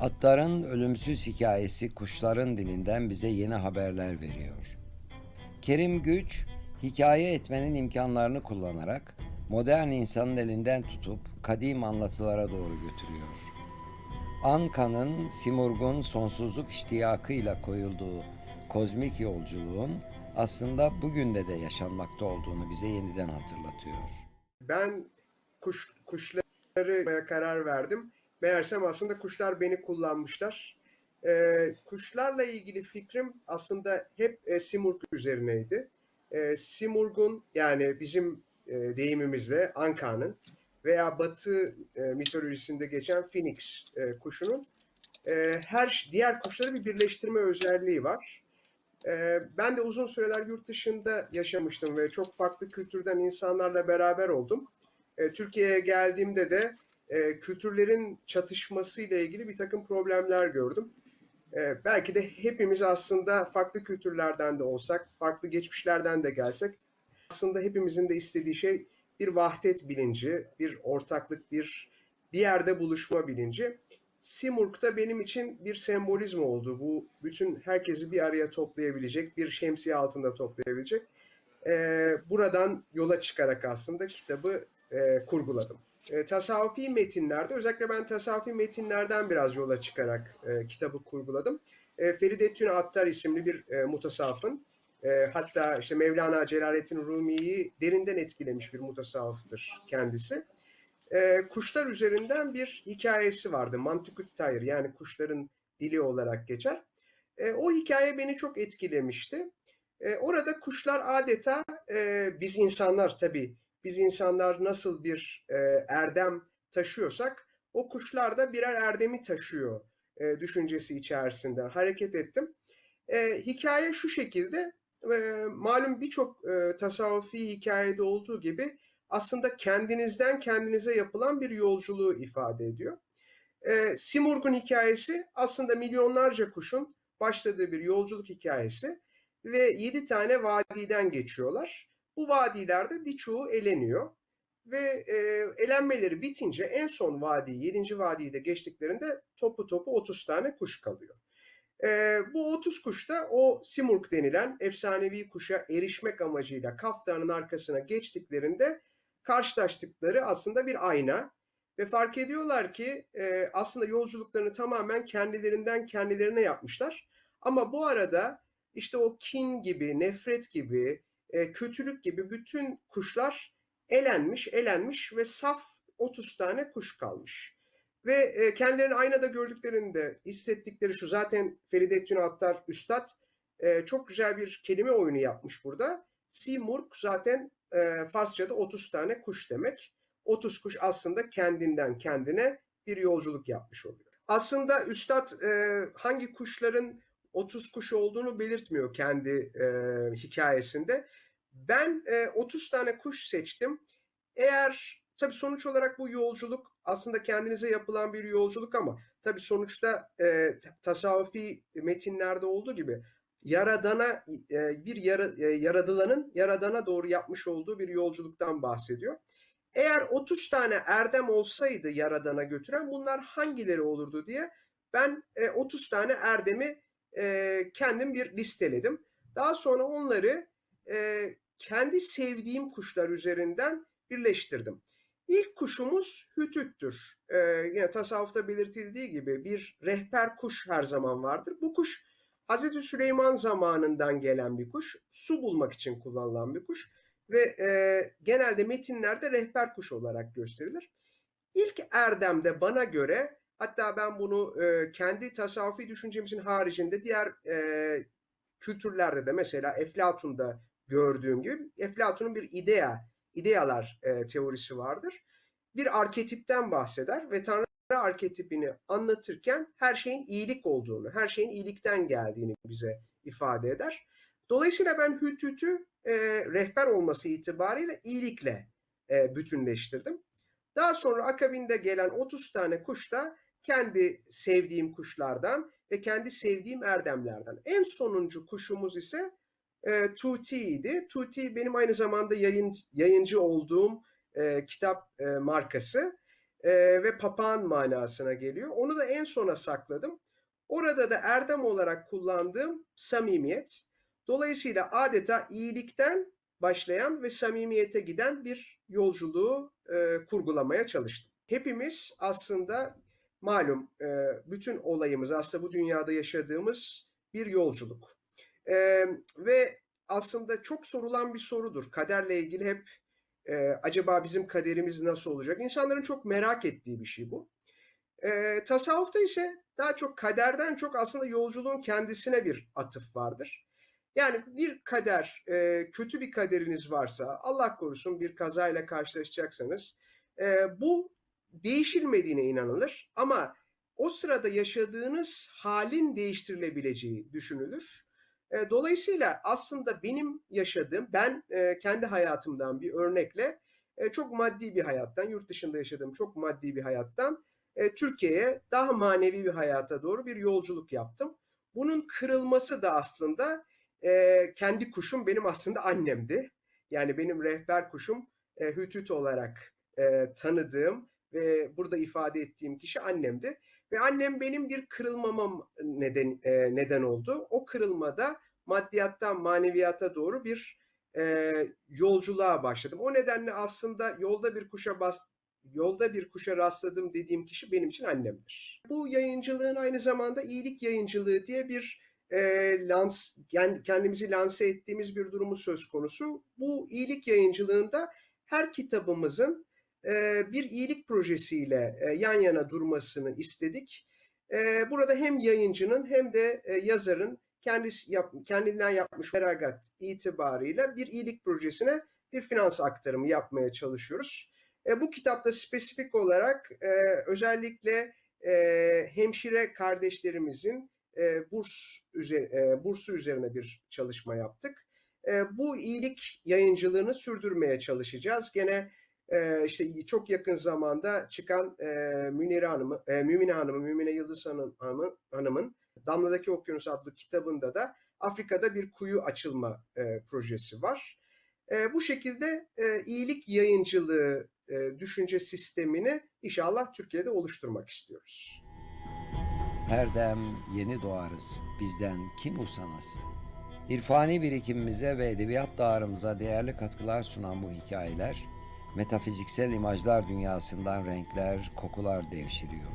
Atların ölümsüz hikayesi kuşların dilinden bize yeni haberler veriyor. Kerim Güç, hikaye etmenin imkanlarını kullanarak modern insanın elinden tutup kadim anlatılara doğru götürüyor. Anka'nın, Simurg'un sonsuzluk iştiyakıyla koyulduğu kozmik yolculuğun aslında bugün de de yaşanmakta olduğunu bize yeniden hatırlatıyor. Ben kuş kuşları karar verdim. Meğersem aslında kuşlar beni kullanmışlar. Ee, kuşlarla ilgili fikrim aslında hep e, Simurg üzerineydi. E, Simurg'un yani bizim e, deyimimizle Anka'nın veya Batı e, mitolojisinde geçen Phoenix e, kuşunun e, her diğer kuşları bir birleştirme özelliği var. E, ben de uzun süreler yurt dışında yaşamıştım ve çok farklı kültürden insanlarla beraber oldum. E, Türkiye'ye geldiğimde de e, kültürlerin çatışması ile ilgili bir takım problemler gördüm. E, belki de hepimiz aslında farklı kültürlerden de olsak, farklı geçmişlerden de gelsek, aslında hepimizin de istediği şey bir vahdet bilinci, bir ortaklık, bir bir yerde buluşma bilinci. Simurg da benim için bir sembolizm oldu. Bu bütün herkesi bir araya toplayabilecek, bir şemsiye altında toplayabilecek. E, buradan yola çıkarak aslında kitabı e, kurguladım. E, tasavvufi metinlerde, özellikle ben tasavvufi metinlerden biraz yola çıkarak e, kitabı kurguladım. E, Feridettin Attar isimli bir e, mutasavvıfın, e, hatta işte Mevlana Celaleddin Rumi'yi derinden etkilemiş bir mutasavvıftır kendisi. E, kuşlar üzerinden bir hikayesi vardı. Mantıkut Tayr yani kuşların dili olarak geçer. E, o hikaye beni çok etkilemişti. E, orada kuşlar adeta e, biz insanlar tabii biz insanlar nasıl bir e, erdem taşıyorsak o kuşlar da birer erdemi taşıyor e, düşüncesi içerisinde hareket ettim. E, hikaye şu şekilde e, malum birçok e, tasavvufi hikayede olduğu gibi aslında kendinizden kendinize yapılan bir yolculuğu ifade ediyor. E, Simurg'un hikayesi aslında milyonlarca kuşun başladığı bir yolculuk hikayesi ve yedi tane vadiden geçiyorlar. Bu vadilerde birçoğu eleniyor ve e, elenmeleri bitince en son vadi, 7. vadiyi de geçtiklerinde topu topu 30 tane kuş kalıyor. E, bu 30 kuş da o Simurg denilen efsanevi kuşa erişmek amacıyla Kaf Dağı'nın arkasına geçtiklerinde karşılaştıkları aslında bir ayna ve fark ediyorlar ki e, aslında yolculuklarını tamamen kendilerinden kendilerine yapmışlar. Ama bu arada işte o kin gibi, nefret gibi, e, kötülük gibi bütün kuşlar elenmiş, elenmiş ve saf 30 tane kuş kalmış. Ve e, kendilerini aynada gördüklerinde hissettikleri şu zaten Feridettin Attar Üstad e, çok güzel bir kelime oyunu yapmış burada. Simurg zaten e, Farsça'da 30 tane kuş demek. 30 kuş aslında kendinden kendine bir yolculuk yapmış oluyor. Aslında Üstad e, hangi kuşların 30 kuş olduğunu belirtmiyor kendi e, hikayesinde. Ben e, 30 tane kuş seçtim. Eğer tabii sonuç olarak bu yolculuk aslında kendinize yapılan bir yolculuk ama tabii sonuçta e, tasavvufi metinlerde olduğu gibi yaradana e, bir yara, e, yaradılanın yaradana doğru yapmış olduğu bir yolculuktan bahsediyor. Eğer 30 tane erdem olsaydı yaradana götüren bunlar hangileri olurdu diye ben e, 30 tane erdemi e, kendim bir listeledim. Daha sonra onları e, kendi sevdiğim kuşlar üzerinden birleştirdim. İlk kuşumuz hütüttür. E, yine tasavvufta belirtildiği gibi bir rehber kuş her zaman vardır. Bu kuş Hazreti Süleyman zamanından gelen bir kuş. Su bulmak için kullanılan bir kuş. Ve e, genelde metinlerde rehber kuş olarak gösterilir. İlk erdemde bana göre Hatta ben bunu e, kendi tasavvufi düşüncemizin haricinde diğer e, kültürlerde de mesela Eflatun'da gördüğüm gibi Eflatun'un bir idea, idealar e, teorisi vardır. Bir arketipten bahseder ve Tanrı arketipini anlatırken her şeyin iyilik olduğunu, her şeyin iyilikten geldiğini bize ifade eder. Dolayısıyla ben Hüttüt'ü e, rehber olması itibariyle iyilikle e, bütünleştirdim. Daha sonra akabinde gelen 30 tane kuş da kendi sevdiğim kuşlardan ve kendi sevdiğim erdemlerden. En sonuncu kuşumuz ise e, Tuti idi. Tuti benim aynı zamanda yayın, yayıncı olduğum e, kitap e, markası. e, ve papağan manasına geliyor. Onu da en sona sakladım. Orada da erdem olarak kullandığım samimiyet. Dolayısıyla adeta iyilikten başlayan ve samimiyete giden bir yolculuğu e, kurgulamaya çalıştım. Hepimiz aslında malum e, bütün olayımız aslında bu dünyada yaşadığımız bir yolculuk. E, ve aslında çok sorulan bir sorudur. Kaderle ilgili hep e, acaba bizim kaderimiz nasıl olacak? İnsanların çok merak ettiği bir şey bu. E, tasavvufta ise daha çok kaderden çok aslında yolculuğun kendisine bir atıf vardır. Yani bir kader, e, kötü bir kaderiniz varsa, Allah korusun bir kazayla karşılaşacaksanız, e, bu değişilmediğine inanılır. Ama o sırada yaşadığınız halin değiştirilebileceği düşünülür. E, dolayısıyla aslında benim yaşadığım, ben e, kendi hayatımdan bir örnekle e, çok maddi bir hayattan, yurt dışında yaşadığım çok maddi bir hayattan Türkiye'ye daha manevi bir hayata doğru bir yolculuk yaptım. Bunun kırılması da aslında kendi kuşum benim aslında annemdi. Yani benim rehber kuşum e, Hütüt olarak tanıdığım ve burada ifade ettiğim kişi annemdi. Ve annem benim bir kırılmamam neden e, neden oldu. O kırılmada maddiyattan maneviyata doğru bir e, yolculuğa başladım. O nedenle aslında yolda bir kuşa bas, yolda bir kuşa rastladım dediğim kişi benim için annemdir. Bu yayıncılığın aynı zamanda iyilik yayıncılığı diye bir e, lans, kendimizi lanse ettiğimiz bir durumu söz konusu. Bu iyilik yayıncılığında her kitabımızın bir iyilik projesiyle yan yana durmasını istedik. Burada hem yayıncının hem de yazarın kendisi yap, kendinden yapmış feragat itibarıyla bir iyilik projesine bir finans aktarımı yapmaya çalışıyoruz. Bu kitapta spesifik olarak özellikle hemşire kardeşlerimizin burs bursu üzerine bir çalışma yaptık. Bu iyilik yayıncılığını sürdürmeye çalışacağız. Gene e, işte çok yakın zamanda çıkan e, Münire Hanım'ı, e, Mümine Hanım'ın, Mümine Yıldız Hanım, Hanım'ın, Hanım'ın Damladaki Okyanus adlı kitabında da Afrika'da bir kuyu açılma e, projesi var. E, bu şekilde e, iyilik yayıncılığı e, düşünce sistemini inşallah Türkiye'de oluşturmak istiyoruz. Her dem yeni doğarız, bizden kim usanası? İrfani birikimimize ve edebiyat dağarımıza değerli katkılar sunan bu hikayeler, metafiziksel imajlar dünyasından renkler, kokular devşiriyor.